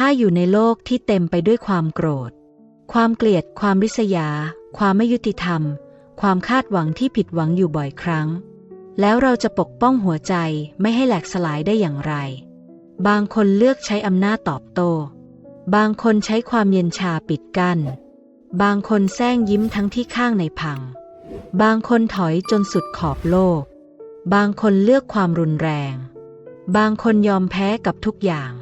ถ้าอยู่ในโลกที่เต็มไปด้วยความโกรธ ความเกลียด ความริษยา ความไม่ยุติธรรม ความคาดหวังที่ผิดหวังอยู่บ่อยครั้ง แล้วเราจะปกป้องหัวใจไม่ให้แหลกสลายได้อย่างไร บางคนเลือกใช้อำนาจตอบโต้ บางคนใช้ความเย็นชาปิดกัน้น บางคนแซงยิ้มทั้งที่ข้างในพัง บางคนถอยจนสุดขอบโลก บางคนเลือกความรุนแรง บางคนยอมแพ้กับทุกอย่าง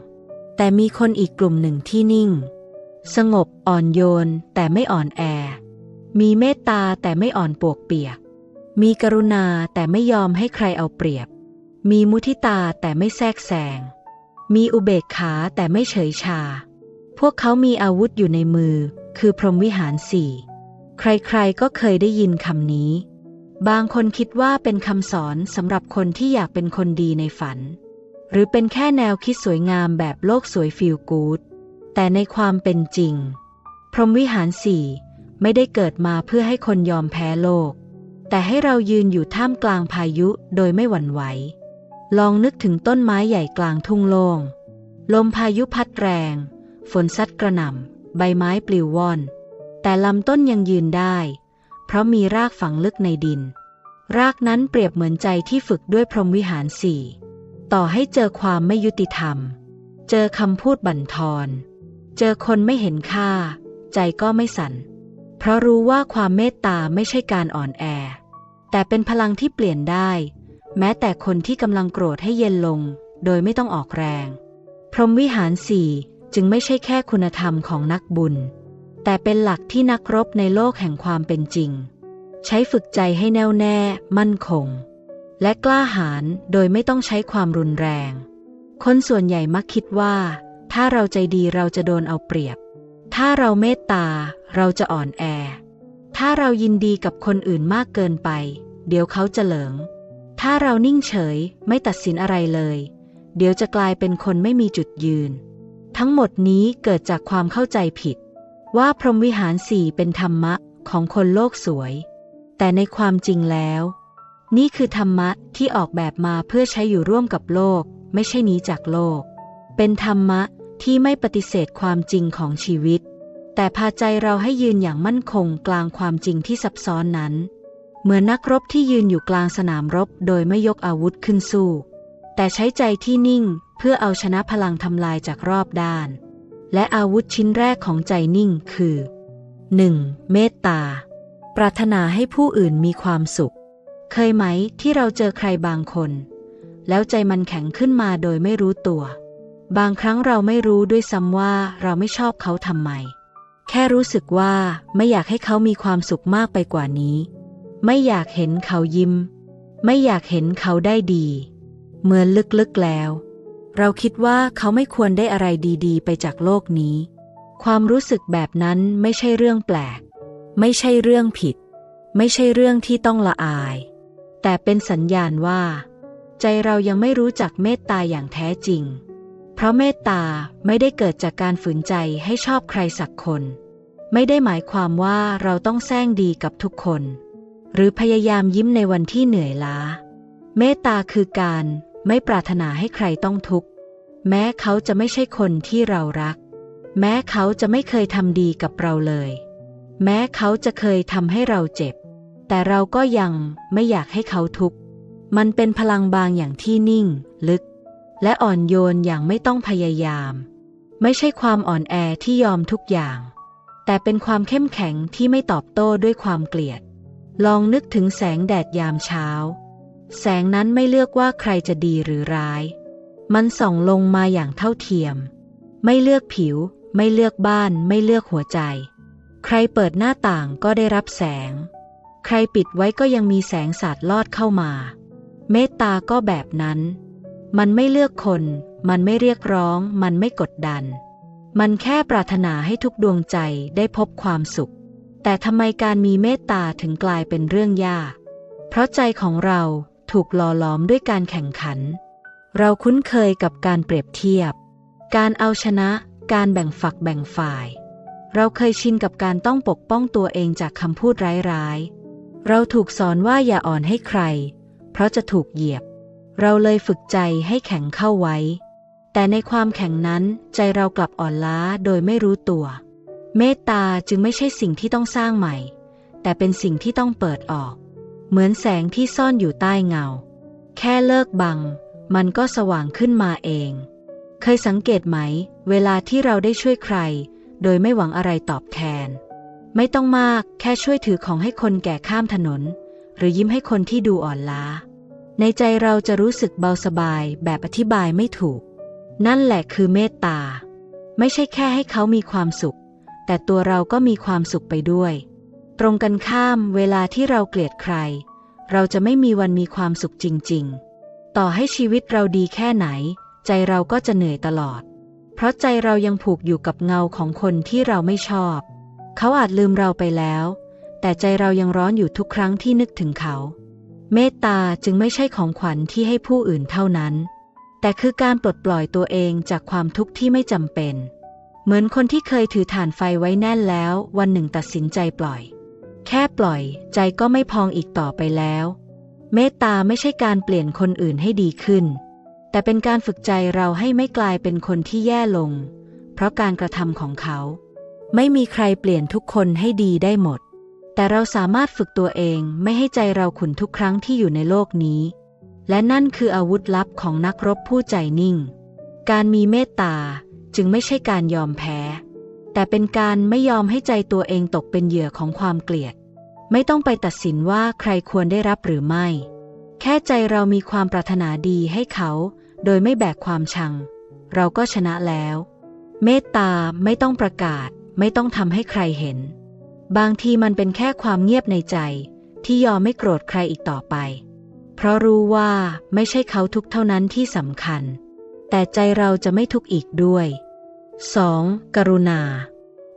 แต่มีคนอีกกลุ่มหนึ่งที่นิ่ง สงบอ่อนโยนแต่ไม่อ่อนแอ มีเมตตาแต่ไม่อ่อนปวกเปียก มีกรุณาแต่ไม่ยอมให้ใครเอาเปรียบ มีมุทิตาแต่ไม่แทรกแซง มีอุเบกขาแต่ไม่เฉยชา พวกเขามีอาวุธอยู่ในมือ คือพรหมวิหารสี่ ใครๆก็เคยได้ยินคำนี้ บางคนคิดว่าเป็นคำสอนสำหรับคนที่อยากเป็นคนดีในฝัน หรือเป็นแค่แนวคิดสวยงามแบบโลกสวยฟิลกูดแต่ในความเป็นจริง พรหมวิหารสี่ไม่ได้เกิดมาเพื่อให้คนยอมแพ้โลก แต่ให้เรายืนอยู่ท่ามกลางพายุโดยไม่หวั่นไหว ลองนึกถึงต้นไม้ใหญ่กลางทุ่งโล่ง ลมพายุพัดแรง ฝนซัดกระหน่ำ ใบไม้ปลิวว่อน แต่ลำต้นยังยืนได้ เพราะมีรากฝังลึกในดิน รากนั้นเปรียบเหมือนใจที่ฝึกด้วยพรหมวิหารสี่ ต่อให้เจอความไม่ยุติธรรม เจอคำพูดบั่นทอน เจอคนไม่เห็นค่า ใจก็ไม่สั่น เพราะรู้ว่าความเมตตาไม่ใช่การอ่อนแอ แต่เป็นพลังที่เปลี่ยนได้ แม้แต่คนที่กำลังโกรธให้เย็นลง โดยไม่ต้องออกแรง พรหมวิหารสี่จึงไม่ใช่แค่คุณธรรมของนักบุญ แต่เป็นหลักที่นักรบในโลกแห่งความเป็นจริง ใช้ฝึกใจให้แน่วแน่ มั่นคง และกล้าหาญโดยไม่ต้องใช้ความรุนแรง คนส่วนใหญ่มักคิดว่า ถ้าเราใจดีเราจะโดนเอาเปรียบ ถ้าเราเมตตาเราจะอ่อนแอ ถ้าเรายินดีกับคนอื่นมากเกินไป เดี๋ยวเขาจะเหลิง ถ้าเรานิ่งเฉยไม่ตัดสินอะไรเลย เดี๋ยวจะกลายเป็นคนไม่มีจุดยืน ทั้งหมดนี้เกิดจากความเข้าใจผิด ว่าพรหมวิหารสี่เป็นธรรมะของคนโลกสวย แต่ในความจริงแล้ว นี่คือธรรมะที่ออกแบบมาเพื่อใช้อยู่ร่วมกับโลก ไม่ใช่หนีจากโลก เป็นธรรมะที่ไม่ปฏิเสธความจริงของชีวิต แต่พาใจเราให้ยืนอย่างมั่นคงกลางความจริงที่ซับซ้อนนั้น เหมือนนักรบที่ยืนอยู่กลางสนามรบโดยไม่ยกอาวุธขึ้นสู้ แต่ใช้ใจที่นิ่งเพื่อเอาชนะพลังทำลายจากรอบด้าน และอาวุธชิ้นแรกของใจนิ่งคือ 1. เมตตา ปรารถนาให้ผู้อื่นมีความสุข เคยไหมที่เราเจอใครบางคน แล้วใจมันแข็งขึ้นมาโดยไม่รู้ตัว บางครั้งเราไม่รู้ด้วยซ้ำว่าเราไม่ชอบเขาทำไม แค่รู้สึกว่าไม่อยากให้เขามีความสุขมากไปกว่านี้ ไม่อยากเห็นเขายิ้ม ไม่อยากเห็นเขาได้ดี เหมือนลึกๆแล้ว เราคิดว่าเขาไม่ควรได้อะไรดีๆ ไปจากโลกนี้ ความรู้สึกแบบนั้นไม่ใช่เรื่องแปลก ไม่ใช่เรื่องผิดไม่ใช่เรื่องที่ต้องละอาย แต่เป็นสัญญาณว่า ใจเรายังไม่รู้จักเมตตาอย่างแท้จริง เพราะเมตตาไม่ได้เกิดจากการฝืนใจให้ชอบใครสักคน ไม่ได้หมายความว่าเราต้องแซงดีกับทุกคน หรือพยายามยิ้มในวันที่เหนื่อยล้า เมตตาคือการไม่ปรารถนาให้ใครต้องทุกข์ แม้เขาจะไม่ใช่คนที่เรารัก แม้เขาจะไม่เคยทำดีกับเราเลย แม้เขาจะเคยทำให้เราเจ็บ แต่เราก็ยังไม่อยากให้เขาทุกข์ มันเป็นพลังบางอย่างที่นิ่ง ลึก และอ่อนโยนอย่างไม่ต้องพยายาม ไม่ใช่ความอ่อนแอที่ยอมทุกอย่าง แต่เป็นความเข้มแข็งที่ไม่ตอบโต้ด้วยความเกลียด ลองนึกถึงแสงแดดยามเช้า แสงนั้นไม่เลือกว่าใครจะดีหรือร้าย มันส่องลงมาอย่างเท่าเทียม ไม่เลือกผิว ไม่เลือกบ้าน ไม่เลือกหัวใจ ใครเปิดหน้าต่างก็ได้รับแสง ใครปิดไว้ก็ยังมีแสงสาดลอดเข้ามา เมตตาก็แบบนั้น มันไม่เลือกคน มันไม่เรียกร้อง มันไม่กดดัน มันแค่ปรารถนาให้ทุกดวงใจได้พบความสุข แต่ทำไมการมีเมตตาถึงกลายเป็นเรื่องยาก เพราะใจของเราถูกหล่อหลอมด้วยการแข่งขัน เราคุ้นเคยกับการเปรียบเทียบ การเอาชนะ การแบ่งฝักแบ่งฝ่าย เราเคยชินกับการต้องปกป้องตัวเองจากคำพูดร้ายๆ เราถูกสอนว่าอย่าอ่อนให้ใคร เพราะจะถูกเหยียบ เราเลยฝึกใจให้แข็งเข้าไว้ แต่ในความแข็งนั้นใจเรากลับอ่อนล้าโดยไม่รู้ตัว เมตตาจึงไม่ใช่สิ่งที่ต้องสร้างใหม่ แต่เป็นสิ่งที่ต้องเปิดออก เหมือนแสงที่ซ่อนอยู่ใต้เงา แค่เลิกบัง มันก็สว่างขึ้นมาเอง เคยสังเกตไหม เวลาที่เราได้ช่วยใคร โดยไม่หวังอะไรตอบแทน ไม่ต้องมากแค่ช่วยถือของให้คนแก่ข้ามถนน หรือยิ้มให้คนที่ดูอ่อนล้า ในใจเราจะรู้สึกเบาสบายแบบอธิบายไม่ถูก นั่นแหละคือเมตตา ไม่ใช่แค่ให้เขามีความสุข แต่ตัวเราก็มีความสุขไปด้วย ตรงกันข้ามเวลาที่เราเกลียดใคร เราจะไม่มีวันมีความสุขจริง ๆ ต่อให้ชีวิตเราดีแค่ไหน ใจเราก็จะเหนื่อยตลอด เพราะใจเรายังผูกอยู่กับเงาของคนที่เราไม่ชอบ เขาอาจลืมเราไปแล้ว แต่ใจเรายังร้อนอยู่ทุกครั้งที่นึกถึงเขา เมตตาจึงไม่ใช่ของขวัญที่ให้ผู้อื่นเท่านั้น แต่คือการปลดปล่อยตัวเองจากความทุกข์ที่ไม่จำเป็น เหมือนคนที่เคยถือถ่านไฟไว้แน่นแล้ว วันหนึ่งตัดสินใจปล่อย แค่ปล่อย ใจก็ไม่พองอีกต่อไปแล้ว เมตตาไม่ใช่การเปลี่ยนคนอื่นให้ดีขึ้น แต่เป็นการฝึกใจเราให้ไม่กลายเป็นคนที่แย่ลง เพราะการกระทำของเขา ไม่มีใครเปลี่ยนทุกคนให้ดีได้หมด แต่เราสามารถฝึกตัวเองไม่ให้ใจเราขุนทุกครั้งที่อยู่ในโลกนี้ และนั่นคืออาวุธลับของนักรบผู้ใจนิ่ง การมีเมตตาจึงไม่ใช่การยอมแพ้ แต่เป็นการไม่ยอมให้ใจตัวเองตกเป็นเหยื่อของความเกลียด ไม่ต้องไปตัดสินว่าใครควรได้รับหรือไม่ แค่ใจเรามีความปรารถนาดีให้เขา โดยไม่แบกความชัง เราก็ชนะแล้ว เมตตาไม่ต้องประกาศ ไม่ต้องทำให้ใครเห็น บางทีมันเป็นแค่ความเงียบในใจ ที่ยอมไม่โกรธใครอีกต่อไป เพราะรู้ว่าไม่ใช่เขาทุกเท่านั้นที่สำคัญ แต่ใจเราจะไม่ทุกข์อีกด้วย 2. กรุณา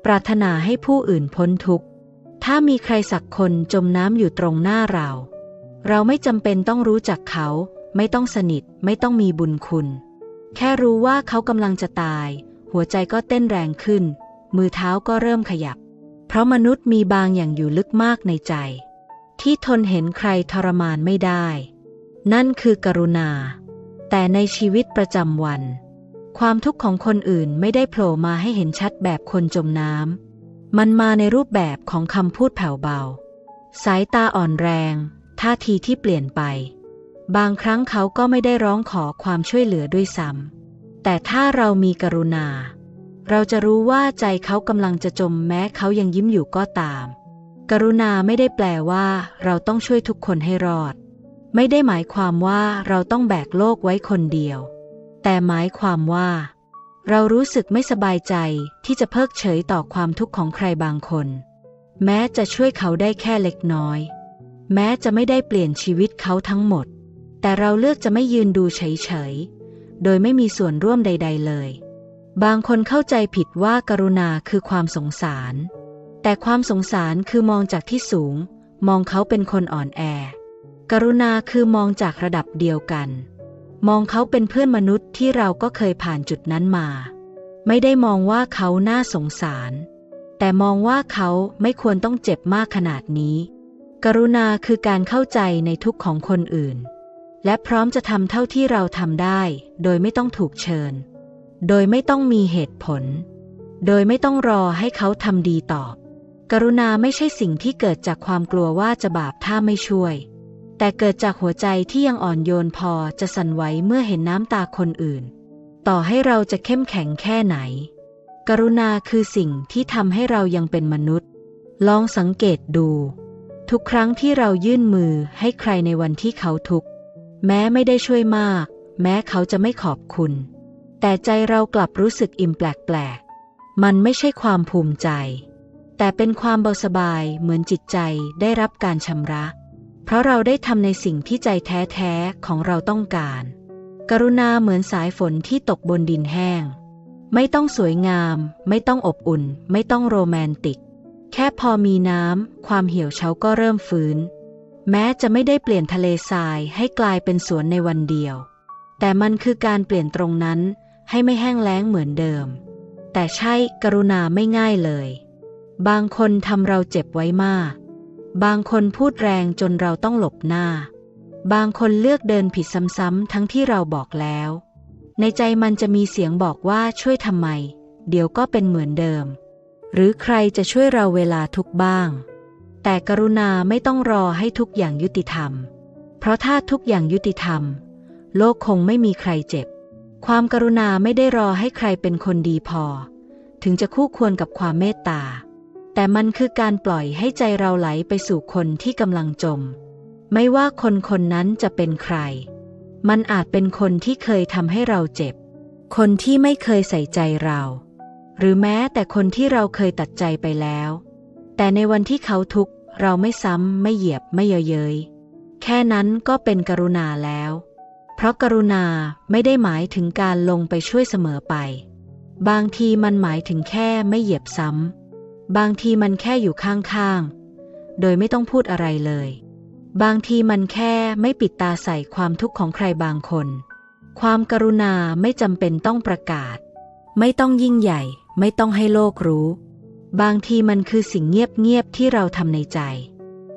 ปรารถนาให้ผู้อื่นพ้นทุกข์ ถ้ามีใครสักคนจมน้ำอยู่ตรงหน้าเรา เราไม่จำเป็นต้องรู้จักเขา ไม่ต้องสนิท ไม่ต้องมีบุญคุณ แค่รู้ว่าเขากำลังจะตาย หัวใจก็เต้นแรงขึ้น มือเท้าก็เริ่มขยับ เพราะมนุษย์มีบางอย่างอยู่ลึกมากในใจ ที่ทนเห็นใครทรมานไม่ได้ นั่นคือกรุณา แต่ในชีวิตประจำวัน ความทุกข์ของคนอื่นไม่ได้โผล่มาให้เห็นชัดแบบคนจมน้ำมันมาในรูปแบบของคำพูดแผ่วเบา สายตาอ่อนแรง ท่าทีที่เปลี่ยนไป บางครั้งเขาก็ไม่ได้ร้องขอความช่วยเหลือด้วยซ้ำแต่ถ้าเรามีกรุณา เราจะรู้ว่าใจเขากำลังจะจมแม้เขายังยิ้มอยู่ก็ตาม กรุณาไม่ได้แปลว่า เราต้องช่วยทุกคนให้รอด ไม่ได้หมายความว่าเราต้องแบกโลกไว้คนเดียว แต่หมายความว่า เรารู้สึกไม่สบายใจที่จะเพิกเฉยต่อความทุกข์ของใครบางคน แม้จะช่วยเขาได้แค่เล็กน้อย แม้จะไม่ได้เปลี่ยนชีวิตเขาทั้งหมด แต่เราเลือกจะไม่ยืนดูเฉยๆ โดยไม่มีส่วนร่วมใด ๆ เลย บางคนเข้าใจผิดว่ากรุณาคือความสงสาร แต่ความสงสารคือมองจากที่สูง มองเขาเป็นคนอ่อนแอ กรุณาคือมองจากระดับเดียวกัน มองเขาเป็นเพื่อนมนุษย์ที่เราก็เคยผ่านจุดนั้นมา ไม่ได้มองว่าเขาน่าสงสาร แต่มองว่าเขาไม่ควรต้องเจ็บมากขนาดนี้ กรุณาคือการเข้าใจในทุกข์ของคนอื่น และพร้อมจะทำเท่าที่เราทำได้ โดยไม่ต้องถูกเชิญ โดยไม่ต้องมีเหตุผล โดยไม่ต้องรอให้เขาทำดีตอบ กรุณาไม่ใช่สิ่งที่เกิดจากความกลัวว่าจะบาปถ้าไม่ช่วย แต่เกิดจากหัวใจที่ยังอ่อนโยนพอจะสั่นไหวเมื่อเห็นน้ำตาคนอื่น ต่อให้เราจะเข้มแข็งแค่ไหน กรุณาคือสิ่งที่ทำให้เรายังเป็นมนุษย์ ลองสังเกตดู ทุกครั้งที่เรายื่นมือให้ใครในวันที่เขาทุกข์แม้ไม่ได้ช่วยมาก แม้เขาจะไม่ขอบคุณ แต่ใจเรากลับรู้สึกอิ่มแปลกๆ มันไม่ใช่ความภูมิใจ แต่เป็นความเบาสบายเหมือนจิตใจได้รับการชำระ เพราะเราได้ทำในสิ่งที่ใจแท้ๆของเราต้องการ กรุณาเหมือนสายฝนที่ตกบนดินแห้ง ไม่ต้องสวยงาม ไม่ต้องอบอุ่น ไม่ต้องโรแมนติก แค่พอมีน้ำความเหี่ยวเฉาก็เริ่มฟื้น แม้จะไม่ได้เปลี่ยนทะเลทรายให้กลายเป็นสวนในวันเดียว แต่มันคือการเปลี่ยนตรงนั้น ให้ไม่แห้งแล้งเหมือนเดิม แต่ใช่กรุณาไม่ง่ายเลย บางคนทำเราเจ็บไว้มาก บางคนพูดแรงจนเราต้องหลบหน้า บางคนเลือกเดินผิดซ้ำๆทั้งที่เราบอกแล้ว ในใจมันจะมีเสียงบอกว่าช่วยทำไม เดี๋ยวก็เป็นเหมือนเดิม หรือใครจะช่วยเราเวลาทุกบ้าง แต่กรุณาไม่ต้องรอให้ทุกอย่างยุติธรรม เพราะถ้าทุกอย่างยุติธรรม โลกคงไม่มีใครเจ็บ ความกรุณาไม่ได้รอให้ใครเป็นคนดีพอ ถึงจะคู่ควรกับความเมตตา แต่มันคือการปล่อยให้ใจเราไหลไปสู่คนที่กำลังจม ไม่ว่าคนคนนั้นจะเป็นใคร มันอาจเป็นคนที่เคยทำให้เราเจ็บ คนที่ไม่เคยใส่ใจเรา หรือแม้แต่คนที่เราเคยตัดใจไปแล้ว แต่ในวันที่เขาทุกข์เราไม่ซ้ำไม่เหยียบไม่เยอะเย้ยแค่นั้นก็เป็นกรุณาแล้ว เพราะกรุณาไม่ได้หมายถึงการลงไปช่วยเสมอไป บางทีมันหมายถึงแค่ไม่เหยียบซ้ำ บางทีมันแค่อยู่ข้างๆ โดยไม่ต้องพูดอะไรเลย บางทีมันแค่ไม่ปิดตาใส่ความทุกข์ของใครบางคน ความกรุณาไม่จำเป็นต้องประกาศ ไม่ต้องยิ่งใหญ่ ไม่ต้องให้โลกรู้ บางทีมันคือสิ่งเงียบๆที่เราทำในใจ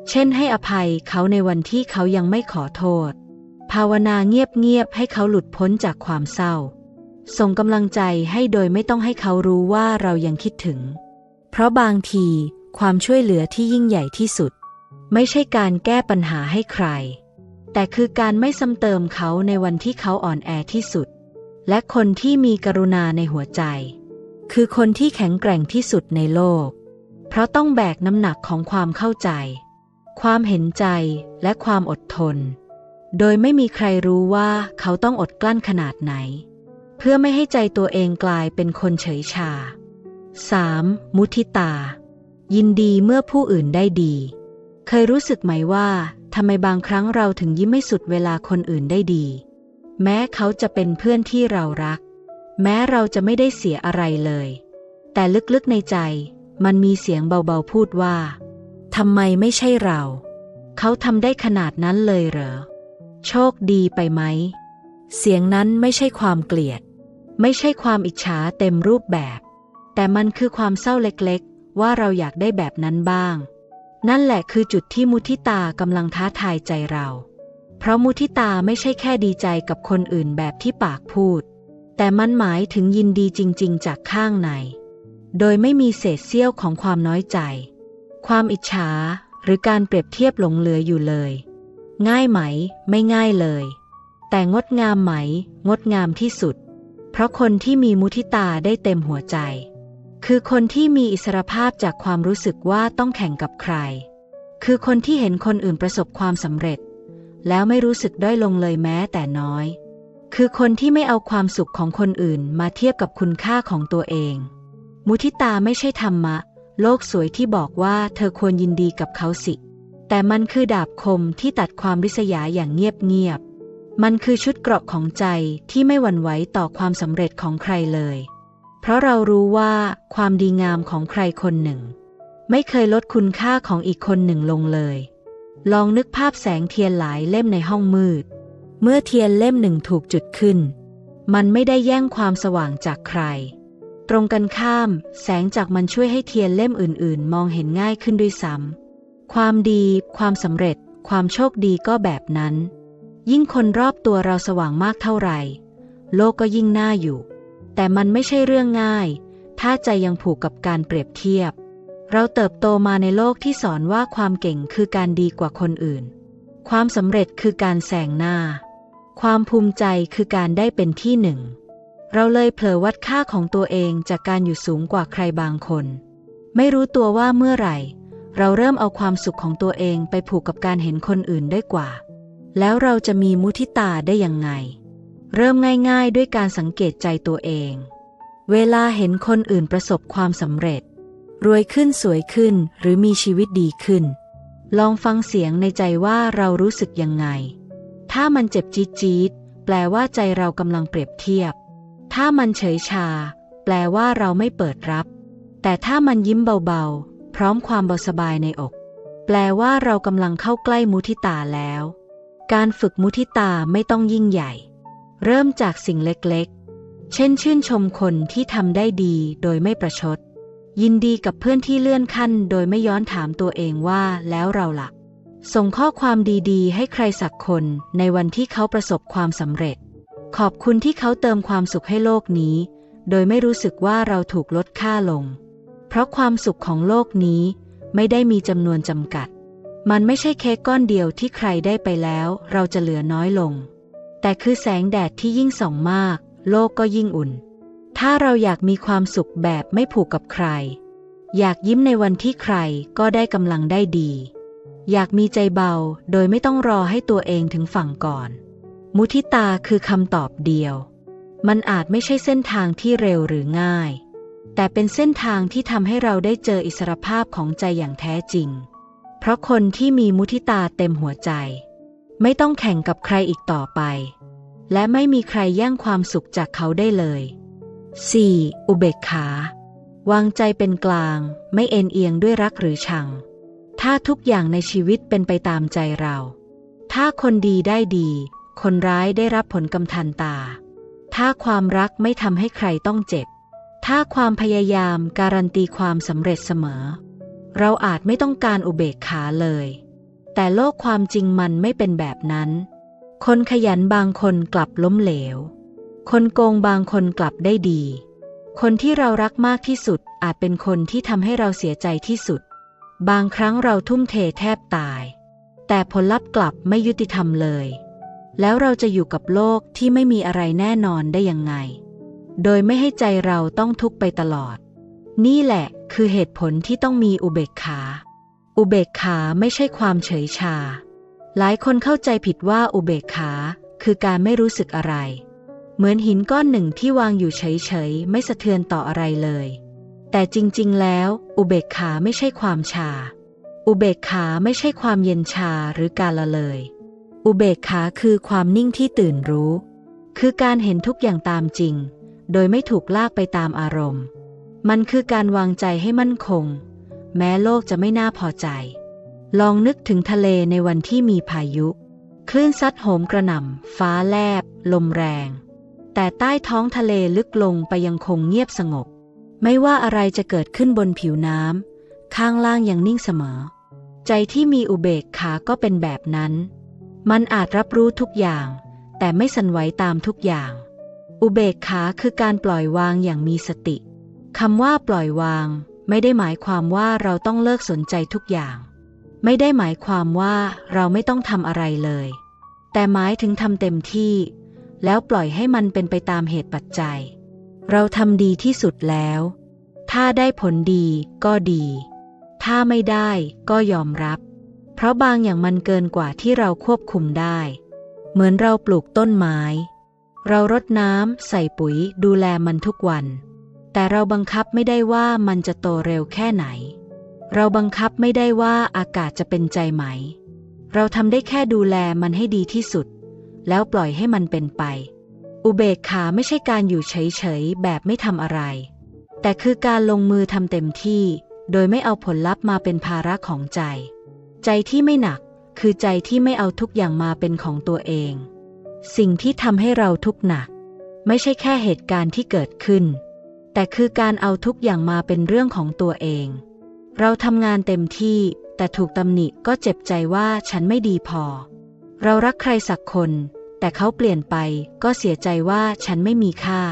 เช่นให้อภัยเขาในวันที่เขายังไม่ขอโทษ ภาวนาเงียบๆให้เขาหลุดพ้นจากความเศร้า ส่งกำลังใจให้โดยไม่ต้องให้เขารู้ว่าเรายังคิดถึง เพราะบางทีความช่วยเหลือที่ยิ่งใหญ่ที่สุด ไม่ใช่การแก้ปัญหาให้ใคร แต่คือการไม่ซ้ำเติมเขาในวันที่เขาอ่อนแอที่สุด และคนที่มีกรุณาในหัวใจ คือคนที่แข็งแกร่งที่สุดในโลก เพราะต้องแบกน้ำหนักของความเข้าใจ ความเห็นใจและความอดทน โดยไม่มีใครรู้ว่าเขาต้องอดกลั้นขนาดไหน เพื่อไม่ให้ใจตัวเองกลายเป็นคนเฉยชา 3. มุทิตา ยินดีเมื่อผู้อื่นได้ดี เคยรู้สึกไหมว่าทำไมบางครั้งเราถึงยิ้มไม่สุดเวลาคนอื่นได้ดี แม้เขาจะเป็นเพื่อนที่เรารัก แม้เราจะไม่ได้เสียอะไรเลย แต่ลึกๆในใจ มันมีเสียงเบาๆพูดว่าทำไมไม่ใช่เรา เขาทำได้ขนาดนั้นเลยเหรอ โชคดีไปไหม เสียงนั้นไม่ใช่ความเกลียด ไม่ใช่ความอิจฉาเต็มรูปแบบ แต่มันคือความเศร้าเล็กๆ ว่าเราอยากได้แบบนั้นบ้าง นั่นแหละคือจุดที่มุทิตากำลังท้าทายใจเรา เพราะมุทิตาไม่ใช่แค่ดีใจกับคนอื่นแบบที่ปากพูด แต่มันหมายถึงยินดีจริง ๆ จากข้างใน โดยไม่มีเศษเสี้ยวของความน้อยใจ ความอิจฉาหรือการเปรียบเทียบหลงเหลืออยู่เลย ง่ายไหม ไม่ง่ายเลย แต่งดงามไหม งดงามที่สุด เพราะคนที่มีมุทิตาได้เต็มหัวใจ คือคนที่มีอิสรภาพจากความรู้สึกว่าต้องแข่งกับใคร คือคนที่เห็นคนอื่นประสบความสำเร็จ แล้วไม่รู้สึกด้อยลงเลยแม้แต่น้อย คือคนที่ไม่เอาความสุขของคนอื่นมาเทียบกับคุณค่าของตัวเอง มุทิตาไม่ใช่ธรรมะ โลกสวยที่บอกว่าเธอควรยินดีกับเขาสิ แต่มันคือดาบคมที่ตัดความริษยาอย่างเงียบๆ มันคือชุดเกราะของใจที่ไม่หวั่นไหวต่อความสำเร็จของใครเลย เพราะเรารู้ว่าความดีงามของใครคนหนึ่ง ไม่เคยลดคุณค่าของอีกคนหนึ่งลงเลย ลองนึกภาพแสงเทียนหลายเล่มในห้องมืด เมื่อเทียนเล่มหนึ่งถูกจุดขึ้น มันไม่ได้แย่งความสว่างจากใคร ตรงกันข้าม แสงจากมันช่วยให้เทียนเล่มอื่นๆ มองเห็นง่ายขึ้นด้วยซ้ำ ความดี ความสำเร็จ ความโชคดีก็แบบนั้น ยิ่งคนรอบตัวเราสว่างมากเท่าไหร่ โลกก็ยิ่งน่าอยู่ แต่มันไม่ใช่เรื่องง่าย ถ้าใจยังผูกกับการเปรียบเทียบ เราเติบโตมาในโลกที่สอนว่าความเก่งคือการดีกว่าคนอื่น ความสำเร็จคือการแสงหน้า ความภูมิใจคือการได้เป็นที่หนึ่ง เราเลยเผลอวัดค่าของตัวเองจากการอยู่สูงกว่าใครบางคน ไม่รู้ตัวว่าเมื่อไหร่ เราเริ่มเอาความสุขของตัวเองไปผูกกับการเห็นคนอื่นได้กว่า แล้วเราจะมีมุทิตาได้ยังไง เริ่มง่าย ๆ ด้วยการสังเกตใจตัวเอง เวลาเห็นคนอื่นประสบความสำเร็จ รวยขึ้นสวยขึ้นหรือมีชีวิตดีขึ้น ลองฟังเสียงในใจว่าเรารู้สึกยังไง ถ้ามันเจ็บจี๊ดจี๊ดแปลว่าใจเรากำลังเปรียบเทียบ ถ้ามันเฉยชา แปลว่าเราไม่เปิดรับ แต่ถ้ามันยิ้มเบาๆ ร้อมความเบาสบายในอก แปลว่าเรากำลังเข้าใกล้มุทิตาแล้ว การฝึกมุทิตาไม่ต้องยิ่งใหญ่ เริ่มจากสิ่งเล็กๆ เช่นชื่นชมคนที่ทำได้ดีโดยไม่ประชด ยินดีกับเพื่อนที่เลื่อนขั้น โดยไม่ย้อนถามตัวเองว่าแล้วเราล่ะส่งข้อความดีๆ ให้ใครสักคนในวันที่เขาประสบความสำเร็จ ขอบคุณที่เขาเติมความสุขให้โลกนี้ โดยไม่รู้สึกว่าเราถูกลดค่าลง เพราะความสุขของโลกนี้ไม่ได้มีจำนวนจำกัด มันไม่ใช่เค้กก้อนเดียวที่ใครได้ไปแล้ว เราจะเหลือน้อยลง แต่คือแสงแดดที่ยิ่งส่องมาก โลกก็ยิ่งอุ่น ถ้าเราอยากมีความสุขแบบไม่ผูกกับใคร อยากยิ้มในวันที่ใครก็ได้กำลังได้ดี อยากมีใจเบาโดยไม่ต้องรอให้ตัวเองถึงฝั่งก่อน มุทิตาคือคำตอบเดียว มันอาจไม่ใช่เส้นทางที่เร็วหรือง่าย แต่เป็นเส้นทางที่ทำให้เราได้เจออิสรภาพของใจอย่างแท้จริง เพราะคนที่มีมุทิตาเต็มหัวใจ ไม่ต้องแข่งกับใครอีกต่อไป และไม่มีใครแย่งความสุขจากเขาได้เลย 4. อุเบกขาวางใจเป็นกลาง ไม่เอ็นเอียงด้วยรักหรือชัง ถ้าทุกอย่างในชีวิตเป็นไปตามใจเรา ถ้าคนดีได้ดี คนร้ายได้รับผลกำทันตา ถ้าความรักไม่ทำให้ใครต้องเจ็บ ถ้าความพยายามการันตีความสำเร็จเสมอ เราอาจไม่ต้องการอุเบกขาเลย แต่โลกความจริงมันไม่เป็นแบบนั้น คนขยันบางคนกลับล้มเหลว คนโกงบางคนกลับได้ดี คนที่เรารักมากที่สุดอาจเป็นคนที่ทำให้เราเสียใจที่สุด บางครั้งเราทุ่มเทแทบตาย แต่ผลลัพธ์กลับไม่ยุติธรรมเลย แล้วเราจะอยู่กับโลกที่ไม่มีอะไรแน่นอนได้ยังไง โดยไม่ให้ใจเราต้องทุกข์ไปตลอด นี่แหละคือเหตุผลที่ต้องมีอุเบกขา อุเบกขาไม่ใช่ความเฉยชา หลายคนเข้าใจผิดว่าอุเบกขาคือการไม่รู้สึกอะไร เหมือนหินก้อนหนึ่งที่วางอยู่เฉยๆ ไม่สะเทือนต่ออะไรเลย แต่จริงๆ แล้ว อุเบกขาไม่ใช่ความชา อุเบกขาไม่ใช่ความเย็นชาหรือการละเลย อุเบกขาคือความนิ่งที่ตื่นรู้ คือการเห็นทุกอย่างตามจริง โดยไม่ถูกลากไปตามอารมณ์ มันคือการวางใจให้มั่นคง แม้โลกจะไม่น่าพอใจ ลองนึกถึงทะเลในวันที่มีพายุ คลื่นซัดโหมกระหน่ำ ฟ้าแลบ ลมแรง แต่ใต้ท้องทะเลลึกลงไปยังคงเงียบสงบ ไม่ว่าอะไรจะเกิดขึ้นบนผิวน้ำข้างล่างยังนิ่งเสมอ ใจที่มีอุเบกขาก็เป็นแบบนั้น มันอาจรับรู้ทุกอย่าง แต่ไม่สั่นไหวตามทุกอย่าง อุเบกขาคือการปล่อยวางอย่างมีสติคำว่าปล่อยวาง ไม่ได้หมายความว่าเราต้องเลิกสนใจทุกอย่าง ไม่ได้หมายความว่าเราไม่ต้องทำอะไรเลย แต่หมายถึงทำเต็มที่ แล้วปล่อยให้มันเป็นไปตามเหตุปัจจัย เราทำดีที่สุดแล้ว ถ้าได้ผลดีก็ดี ถ้าไม่ได้ก็ยอมรับ เพราะบางอย่างมันเกินกว่าที่เราควบคุมได้ เหมือนเราปลูกต้นไม้ เรารดน้ำใส่ปุ๋ยดูแลมันทุกวัน แต่เราบังคับไม่ได้ว่ามันจะโตเร็วแค่ไหน เราบังคับไม่ได้ว่าอากาศจะเป็นใจไหม เราทำได้แค่ดูแลมันให้ดีที่สุด แล้วปล่อยให้มันเป็นไป อุเบกขาไม่ใช่การอยู่เฉยๆแบบไม่ทำอะไร แต่คือการลงมือทำเต็มที่ โดยไม่เอาผลลัพธ์มาเป็นภาระของใจ ใจที่ไม่หนักคือใจที่ไม่เอาทุกอย่างมาเป็นของตัวเอง สิ่งที่ทำให้เราทุกข์หนัก ไม่ใช่แค่เหตุการณ์ที่เกิดขึ้น แต่คือการเอาทุกอย่างมาเป็นเรื่องของตัวเอง เราทำงานเต็มที่ แต่ถูกตำหนิก็เจ็บใจว่าฉันไม่ดีพอ เรารักใครสักคน แต่เขาเปลี่ยนไปก็เสียใจว่าฉันไม่มีค่า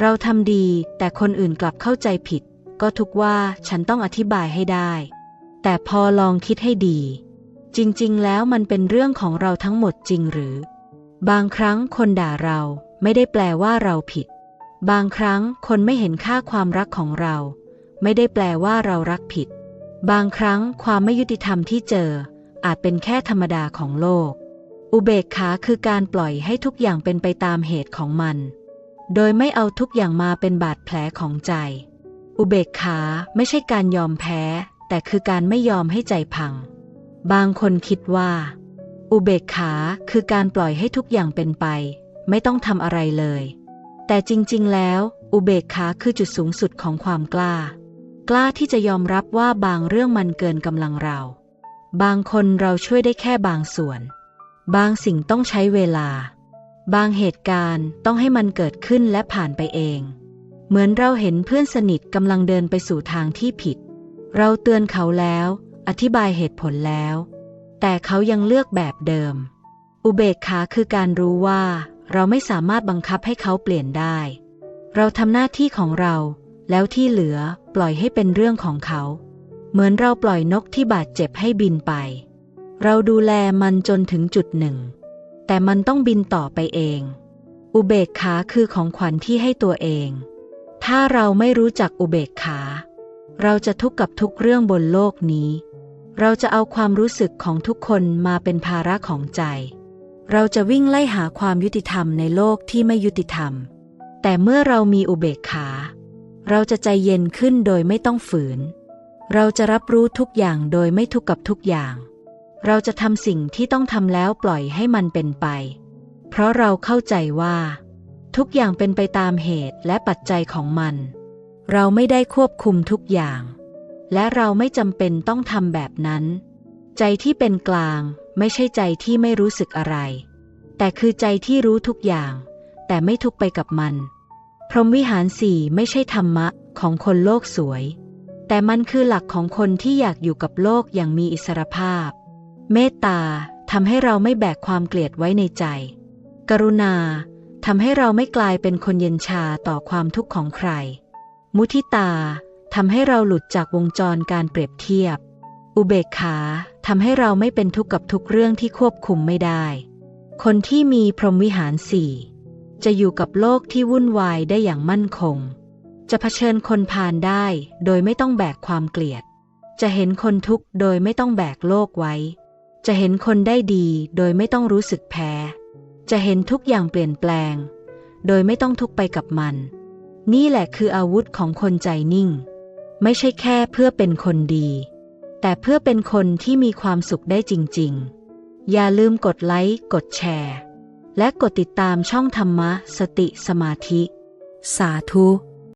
เราทำดีแต่คนอื่นกลับเข้าใจผิด ก็ทุกว่าฉันต้องอธิบายให้ได้ แต่พอลองคิดให้ดี จริงๆ แล้วมันเป็นเรื่องของเราทั้งหมดจริงหรือ บางครั้งคนด่าเราไม่ได้แปลว่าเราผิด บางครั้งคนไม่เห็นค่าความรักของเรา ไม่ได้แปลว่าเรารักผิด บางครั้งความไม่ยุติธรรมที่เจอ อาจเป็นแค่ธรรมดาของโลก อุเบกขาคือการปล่อยให้ทุกอย่างเป็นไปตามเหตุของมัน โดยไม่เอาทุกอย่างมาเป็นบาดแผลของใจ อุเบกขาไม่ใช่การยอมแพ้ แต่คือการไม่ยอมให้ใจพัง บางคนคิดว่า อุเบกขาคือการปล่อยให้ทุกอย่างเป็นไป ไม่ต้องทำอะไรเลย แต่จริงๆ แล้ว อุเบกขาคือจุดสูงสุดของความกล้า กล้าที่จะยอมรับว่าบางเรื่องมันเกินกำลังเรา บางคนเราช่วยได้แค่บางส่วน บางสิ่งต้องใช้เวลา บางเหตุการณ์ต้องให้มันเกิดขึ้นและผ่านไปเอง เหมือนเราเห็นเพื่อนสนิทกำลังเดินไปสู่ทางที่ผิด เราเตือนเขาแล้ว อธิบายเหตุผลแล้ว แต่เขายังเลือกแบบเดิม อุเบกขาคือการรู้ว่า เราไม่สามารถบังคับให้เขาเปลี่ยนได้ เราทำหน้าที่ของเรา แล้วที่เหลือปล่อยให้เป็นเรื่องของเขา เหมือนเราปล่อยนกที่บาดเจ็บให้บินไป เราดูแลมันจนถึงจุดหนึ่ง แต่มันต้องบินต่อไปเอง อุเบกขาคือของขวัญที่ให้ตัวเอง ถ้าเราไม่รู้จักอุเบกขา เราจะทุกข์กับทุกเรื่องบนโลกนี้ เราจะเอาความรู้สึกของทุกคนมาเป็นภาระของใจ เราจะวิ่งไล่หาความยุติธรรมในโลกที่ไม่ยุติธรรม แต่เมื่อเรามีอุเบกขา เราจะใจเย็นขึ้นโดยไม่ต้องฝืน เราจะรับรู้ทุกอย่างโดยไม่ทุกข์กับทุกอย่าง เราจะทำสิ่งที่ต้องทำแล้วปล่อยให้มันเป็นไป เพราะเราเข้าใจว่า ทุกอย่างเป็นไปตามเหตุและปัจจัยของมัน เราไม่ได้ควบคุมทุกอย่าง และเราไม่จำเป็นต้องทำแบบนั้น ใจที่เป็นกลางไม่ใช่ใจที่ไม่รู้สึกอะไร แต่คือใจที่รู้ทุกอย่าง แต่ไม่ทุกไปกับมัน พรหมวิหารสี่ไม่ใช่ธรรมะของคนโลกสวย แต่มันคือหลักของคนที่อยากอยู่กับโลกอย่างมีอิสรภาพ เมตตาทำให้เราไม่แบกความเกลียดไว้ในใจ กรุณาทำให้เราไม่กลายเป็นคนเย็นชาต่อความทุกข์ของใคร มุทิตา ทำให้เราหลุดจากวงจรการเปรียบเทียบ อุเบกขาทำให้เราไม่เป็นทุกข์กับทุกเรื่องที่ควบคุมไม่ได้ คนที่มีพรหมวิหารสี่จะอยู่กับโลกที่วุ่นวายได้อย่างมั่นคง จะเผชิญคนพาลได้โดยไม่ต้องแบกความเกลียด จะเห็นคนทุกข์โดยไม่ต้องแบกโลกไว้ จะเห็นคนได้ดีโดยไม่ต้องรู้สึกแพ้ จะเห็นทุกอย่างเปลี่ยนแปลง โดยไม่ต้องทุกไปกับมัน นี่แหละคืออาวุธของคนใจนิ่ง ไม่ใช่แค่เพื่อเป็นคนดี แต่เพื่อเป็นคนที่มีความสุขได้จริง ๆ อย่าลืมกดไลค์ กดแชร์ และกดติดตามช่องธรรมะ สติสมาธิ สาธุ